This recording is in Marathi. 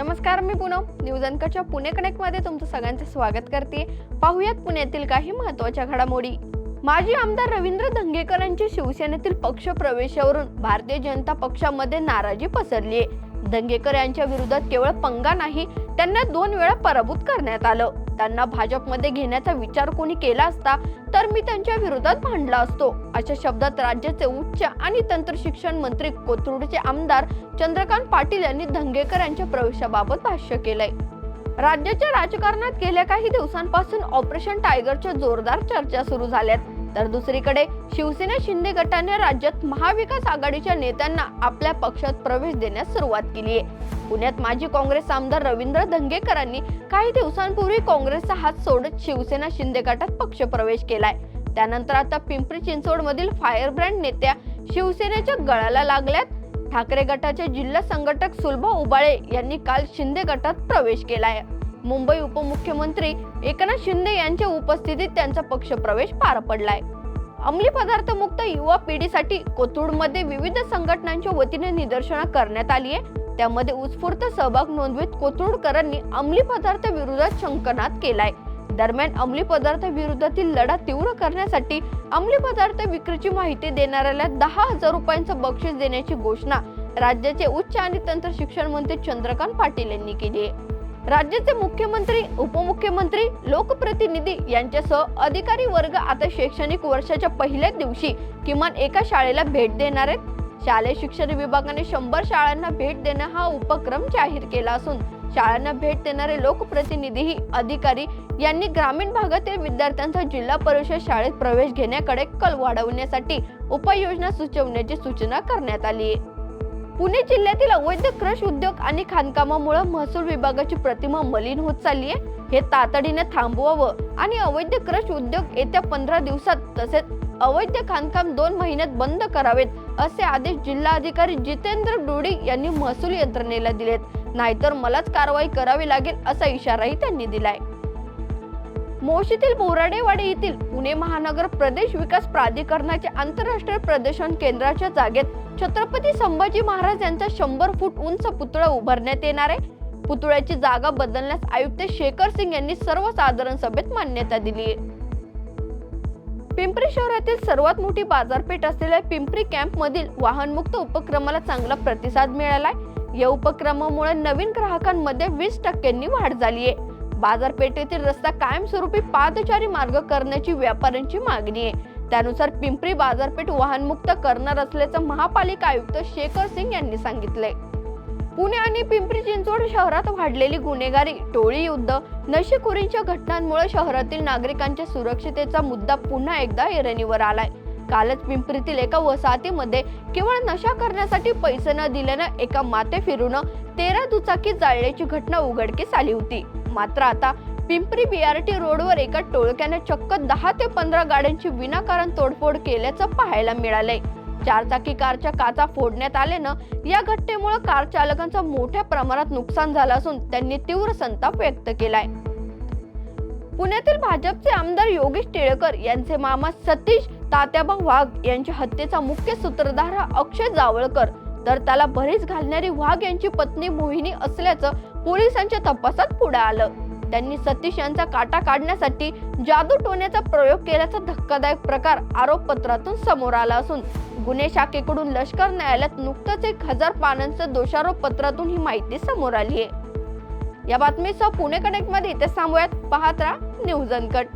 नमस्कार मी पूनम. न्यूज अंकच्या पुणे कनेक्टमध्ये तुमचं सगळ्यांचे स्वागत करते. पाहुयात पुण्यातील काही महत्त्वाच्या घडामोडी. माजी आमदार रवींद्र धंगेकर यांची शिवसेनेतील पक्ष प्रवेशावरून भारतीय जनता पक्षामध्ये नाराजी पसरली आहे दंगेकर यांच्या विरोधात केवळ पंगा नाही त्यांना दोन वेळा पराभूत करण्यात आलं. त्यांना भाजपमध्ये घेण्याचा विचार कोणी केला असता तर मी त्यांच्या विरोधात भांडला असतो. अशा शब्दात राज्याचे उच्च आणि तंत्र शिक्षण मंत्री कोथरूडचे आमदार चंद्रकांत पाटील यांनी धंगेकर यांच्या प्रवेशाबाबत भाष्य केलंय. राज्याच्या राजकारणात गेल्या काही दिवसांपासून ऑपरेशन टायगरच्या जोरदार चर्चा सुरू झाल्यात. तर दुसरीकडे शिवसेना शिंदे गटाने राज्यात महाविकास आघाडीच्या नेत्यांना आपल्या पक्षात प्रवेश देण्यास सुरुवात केली आहे. पुण्यात माजी काँग्रेस आमदार रवींद्र धंगेकरांनी काही दिवसांपूर्वी काँग्रेसचा हात सोडत शिवसेना शिंदे गटात पक्ष प्रवेश केलाय. त्यानंतर आता पिंपरी चिंचवड मधील फायरब्रँड नेत्या शिवसेनेच्या गळाला लागल्यात. ठाकरे गटाचे जिल्हा संघटक सुलभा उबाळे यांनी काल शिंदे गटात प्रवेश केलाय. मुंबई उपमुख्यमंत्री एकनाथ शिंदे यांच्या उपस्थितीत त्यांचा पक्षप्रवेश पार पडलाय. अंमली पदार्थ मुक्त युवा पिढीसाठी कोथरूडमध्ये विविध संघटनांच्या वतीने निदर्शनं करण्यात आली आहे त्यामध्ये उत्स्फूर्त सहभाग नोंदवीत कोथरूडकरांनी अंमली पदार्थ विरोधात शंकनाद केलाय. दरम्यान अंमली पदार्थ विरोधातील लढा तीव्र करण्यासाठी अंमली पदार्थ विक्रीची माहिती देणाऱ्याला दहा हजार रुपयांचं बक्षीस देण्याची घोषणा राज्याचे उच्च आणि तंत्र शिक्षण मंत्री चंद्रकांत पाटील यांनी केली आहे राज्याचे मुख्यमंत्री उपमुख्यमंत्री लोकप्रतिनिधी यांच्यासह अधिकारी वर्ग आता शैक्षणिक वर्षाच्या पहिल्याच दिवशी किमान एका शाळेला भेट देणार आहेत. शालेय शिक्षण विभागाने शंभर शाळांना भेट देणं हा उपक्रम जाहीर केला असून शाळांना भेट देणारे लोकप्रतिनिधीही अधिकारी यांनी ग्रामीण भागातील विद्यार्थ्यांचा जिल्हा परिषद शाळेत प्रवेश घेण्याकडे कल वाढवण्यासाठी उपाययोजना सुचवण्याची सूचना करण्यात आली आहे. पुणे जिल्ह्यातील अवैध क्रश उद्योग आणि खाणकामामुळे महसूल विभागाची प्रतिमा मलिन होत चालली आहे हे तातडीने थांबवावं आणि अवैध क्रश उद्योग येत्या पंधरा दिवसात तसेच अवैध खाणकाम दोन महिन्यात बंद करावेत असे आदेश जिल्हाधिकारी जितेंद्र डोडी यांनी महसूल यंत्रणेला दिलेत. नाहीतर मलाच कारवाई करावी लागेल असा इशाराही त्यांनी दिलाय. मोशीतील बोराडेवाडी येथील पुणे महानगर प्रदेश विकास प्राधिकरणाचे आंतरराष्ट्रीय प्रदर्शन केंद्राच्या जागेत छत्रपती संभाजी महाराज यांचा शंभर फूट उंच पुतळा उभारण्यात येणार आहे. पुतळ्याची जागा बदलण्यास आयुक्त शेखर सिंग यांनी सर्वसाधारण सभेत मान्यता दिली आहे. पिंपरी शहरातील सर्वात मोठी बाजारपेठ असलेल्या पिंपरी कॅम्प मधील वाहनमुक्त उपक्रमाला चांगला प्रतिसाद मिळालाय. या उपक्रमामुळे नवीन ग्राहकांमध्ये वीस टक्क्यांनी वाढ झाली आहे. बाजारपेठेतील रस्ता कायमस्वरूपी पादचारी मार्ग करण्याची व्यापाऱ्यांची मागणी आहे. त्यानुसार पिंपरी बाजारपेठ वाहनमुक्त करणार असल्याचं महापालिका आयुक्त शेखर सिंग यांनी सांगितले पुणे आणि पिंपरी चिंचवड शहरात वाढलेली गुन्हेगारी टोळी युद्ध नशेखोरीच्या घटनांमुळे शहरातील नागरिकांच्या सुरक्षितेचा मुद्दा पुन्हा एकदा ऐरणीवर आलाय. कालच पिंपरीतील एका वसाहतीमध्ये केवळ नशा करण्यासाठी पैसे न दिल्यानं एका माते फिरून तेरा दुचाकी जाळल्याची घटना उघडकीस आली होती. मात्र आता पिंपरी बीआरटी रोडवर एका टोळक्याने चक्क दहा ते पंधरा गाड्यांची विनाकारण तोडफोड केल्याचं पाहायला मिळालंय. चारचाकी कारच्या काचा फोडण्यात आल्यानं या घटनेमुळे कार चालकांचं मोठ्या प्रमाणात नुकसान झालं असून त्यांनी तीव्र संताप व्यक्त केलाय. पुण्यातील भाजपचे आमदार योगेश टिळकर यांचे मामा सतीश तात्याबा वाघ यांच्या हत्येचा मुख्य सूत्रधार हा अक्षय जावळकर. तर त्याला भरीस घालणारी वाघ यांची पत्नी मोहिनी असल्याचं पोलिसांच्या तपासात पुढे आलं. त्यांनी सतीश यांचा काटा काढण्यासाठी जादू टोण्याचा प्रयोग केल्याचा धक्कादायक प्रकार आरोपपत्रातून समोर आला असून गुन्हे शाखेकडून लष्कर न्यायालयात नुकतंच एक हजार पानांचं दोषारोप पत्रातून ही माहिती समोर आली आहे. या बातमीसह पुणे कनेक्टमध्ये इथे थांबूयात. पाहत राहा न्यूज अनकट.